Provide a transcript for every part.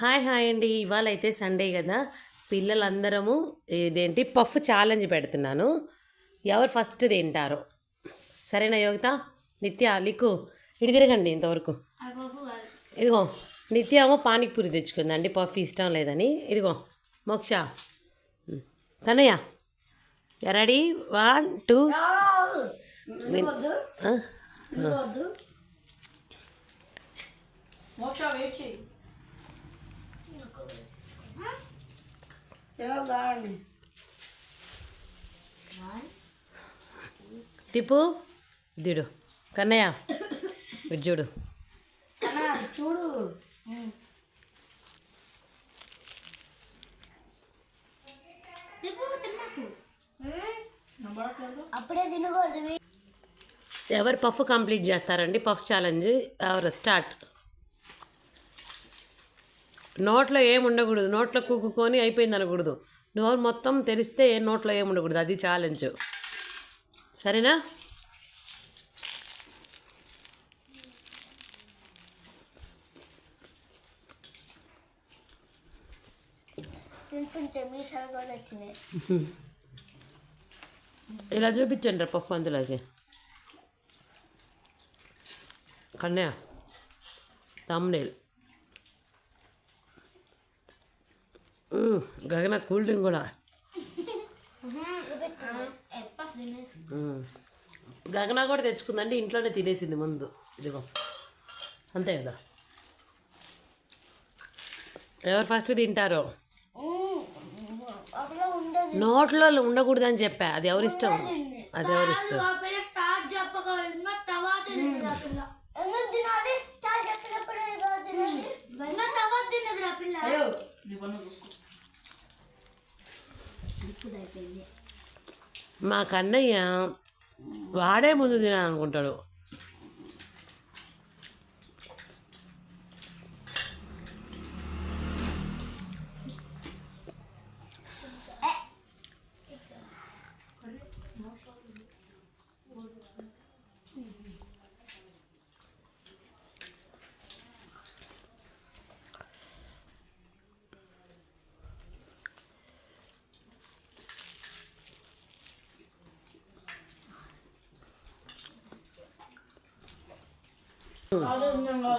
Hi hi అండి. ఇవాళ అయితే సండే కదా. పిల్లలందరము ఇదేంటి పఫ్ ఛాలెంజ్ పెడుతున్నాను. ఎవరు ఫస్ట్ తింటారో? సరేనా యోగిత? నిత్య లిక్కు ఇటు తిరగండి ఇంతవరకు. ఇదిగో నిత్య ఏమో పానీపూరి తెచ్చుకుందండి పఫ్ ఇష్టం లేదని. ఇదిగో Moksha. Kannayya ready? One two? Moksha wait చేయి. తిప్పు. దిడు. కన్నయ్య ఇటు చూడు. చూడు. అప్పుడే తినకూడదు. ఎవరు పఫ్ కంప్లీట్ చేస్తారండి? Puff challenge. ఎవరు స్టార్ట్. నోట్లో ఏం ఉండకూడదు. నోట్లో కుక్కుకొని అయిపోయింది అనకూడదు నోరు మొత్తం తెరిస్తే ఏ నోట్లో ఏం ఉండకూడదు. అది ఛాలెంజ్ సరేనా? ఇలా చూపించండి రా పఫ్ అందులోకి. Kannayya thumbnail Gagana cool drink కూడా గగన కూడా తెచ్చుకుందండి ఇంట్లోనే తినేసింది ముందు ఇదిగో అంతే కదా ఎవరు ఫస్ట్ తింటారో నోట్లో ఉండకూడదని చెప్పా. అది ఎవరిష్టం అది ఎవరిష్టం స్టార్ట్ చెప్పక ఇంకా మా కన్నయ్య వాడే ముందు తినాలనుకుంటాడు.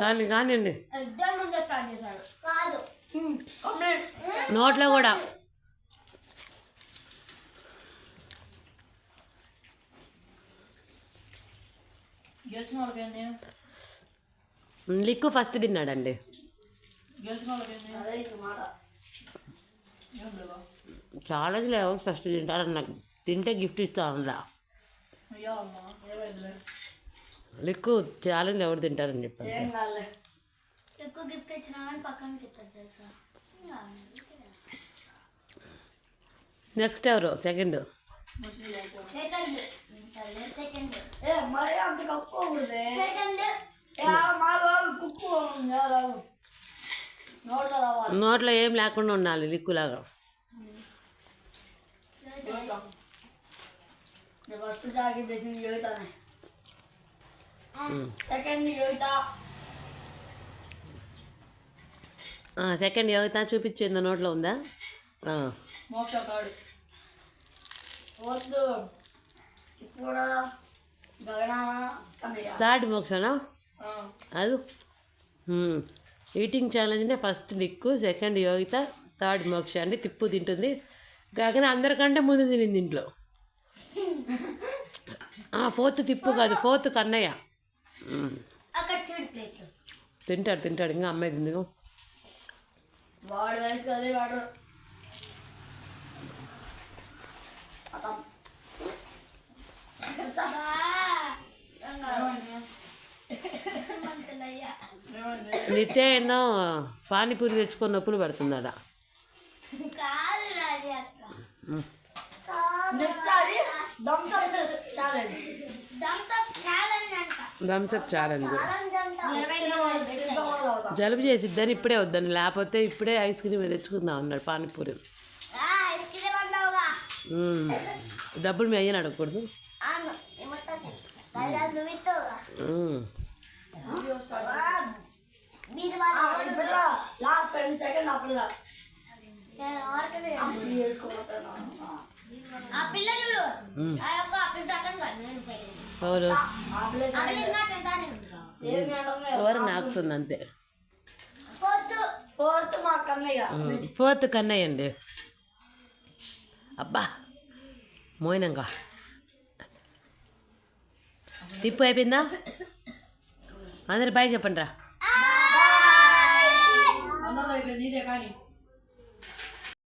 కానీ కానివ్వండి నోట్లో కూడా. లిక్కు ఫస్ట్ తిన్నాడండి. లేవా? చాలా ఎవరు ఫస్ట్ తింటారు నాకు తింటే గిఫ్ట్ ఇస్తాను అయ్యా అమ్మా ఏమైందిలే? లిక్కు ఛాలెంజ్ ఎవరు తింటారని చెప్పాను కాదులే. ఎక్కువ గిఫ్ట్ ఇచ్చినా కానీ నెక్స్ట్ ఎవరు? సెకండ్. సెకండ్. సెకండ్. ఏ మరి అంత కప్పుకోకూడదే సెకండ్. మా బాబు కుక్కు నోట్లో ఏం లేకుండా ఉండాలి లిక్కులాగా. నేను ఫస్ట్ జాకెట్ తెసింది యోగితానే సెకండ్ యోగిత సెకండ్ యోగిత చూపించింది నోట్లో ఉందా? వద్దు ఇప్పుడు థర్డ్ మోక్షనా? అది? Eating ఛాలెంజ్నే first Likku second Yogita third Moksha అంటే తిప్పు తింటుంది. కాకపోతే అందరికంటే ముందు తినింది ఇంట్లో. ఫోర్త్ తిప్పు కాదు ఫోర్త్ కన్నయ్య. తింటాడు తింటాడు. ఇంకా అమ్మాయి తింది వాడు వయసు అదే వాడు. అతం. ఏమైంది నిత్య ఎన్నో పానీపూరి తెచ్చుకొని నొప్పులు పడుతుందట. ఛాలెంజ్. అంట థమ్స్అప్ ఛాలెంజ్ జలుబు చేసిద్దని ఇప్పుడే వద్దని లేకపోతే ఇప్పుడే ఐస్ క్రీమ్ తెచ్చుకుందాం అన్నాడు పానీపూరి. డబ్బులు మీ అయ్యని అడగకూడదు. ఎవరు? నాకుతుంది అంతే. ఫోర్త్. కన్నయ్య. అండి. అబ్బా మోయినంగా. తిప్పు అయిపోయిందా? అందరు బాయ్ చెప్పండి రా